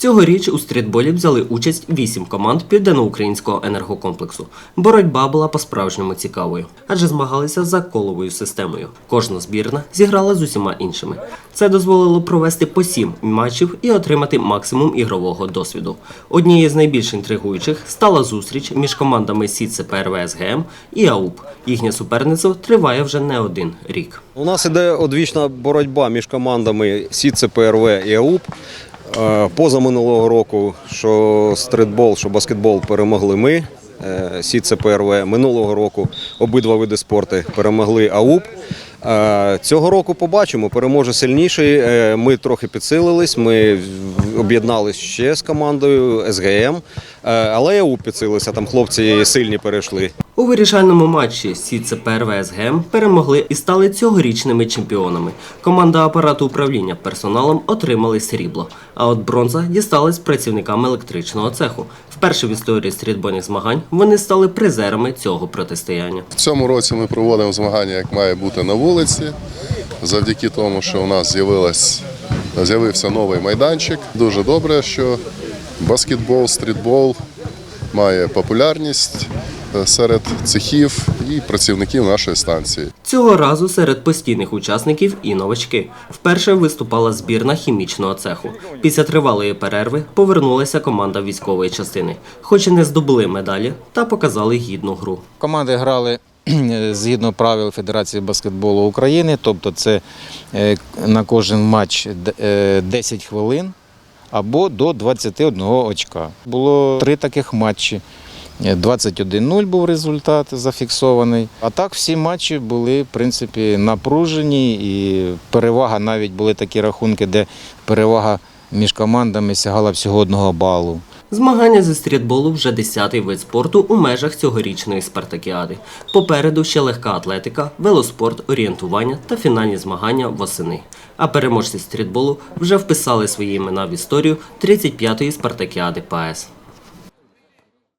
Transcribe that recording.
Цьогоріч у стрітболі взяли участь вісім команд південноукраїнського енергокомплексу. Боротьба була по-справжньому цікавою, адже змагалися за коловою системою. Кожна збірна зіграла з усіма іншими. Це дозволило провести по сім матчів і отримати максимум ігрового досвіду. Однією з найбільш інтригуючих стала зустріч між командами Сіце ПРВ СГМ і АУП. Їхнє суперництво триває вже не один рік. У нас іде одвічна боротьба між командами Сіце ПРВ і АУП. Е, Поза минулого року, що стритбол, що баскетбол перемогли ми. е, Сіце ПРВ. Минулого року обидва види спорту перемогли АУП. Е, Цього року побачимо, переможе сильніший. Е, Ми трохи підсилились, ми об'єдналися ще з командою СГМ, Е, але і АУП підсилився, там хлопці сильні перейшли. У вирішальному матчі Сіце ПРВ СГМ перемогли і стали цьогорічними чемпіонами. Команда апарату управління персоналом отримали срібло, а от бронза дісталась працівникам електричного цеху. Вперше в історії стрітбольних змагань вони стали призерами цього протистояння. В цьому році ми проводимо змагання, як має бути на вулиці, завдяки тому, що у нас з'явився новий майданчик. Дуже добре, що баскетбол, стрітбол має популярність серед цехів і працівників нашої станції. Цього разу серед постійних учасників і новачки. Вперше виступала збірна хімічного цеху. Після тривалої перерви повернулася команда військової частини, хоч і не здобули медалі, та показали гідну гру. Команди грали згідно правил Федерації баскетболу України, тобто це е, на кожен матч е, 10 хвилин або до 21 очка. Було три таких матчі. Е, 21-0 був результат зафіксований. А так всі матчі були в принципі напружені і перевага навіть були такі рахунки, де перевага між командами сягала всього одного балу. Змагання зі стрітболу вже 10-й вид спорту у межах цьогорічної спартакіади. Попереду ще легка атлетика, велоспорт, орієнтування та фінальні змагання восени. А переможці стрітболу вже вписали свої імена в історію 35-ї спартакіади ПАЕС.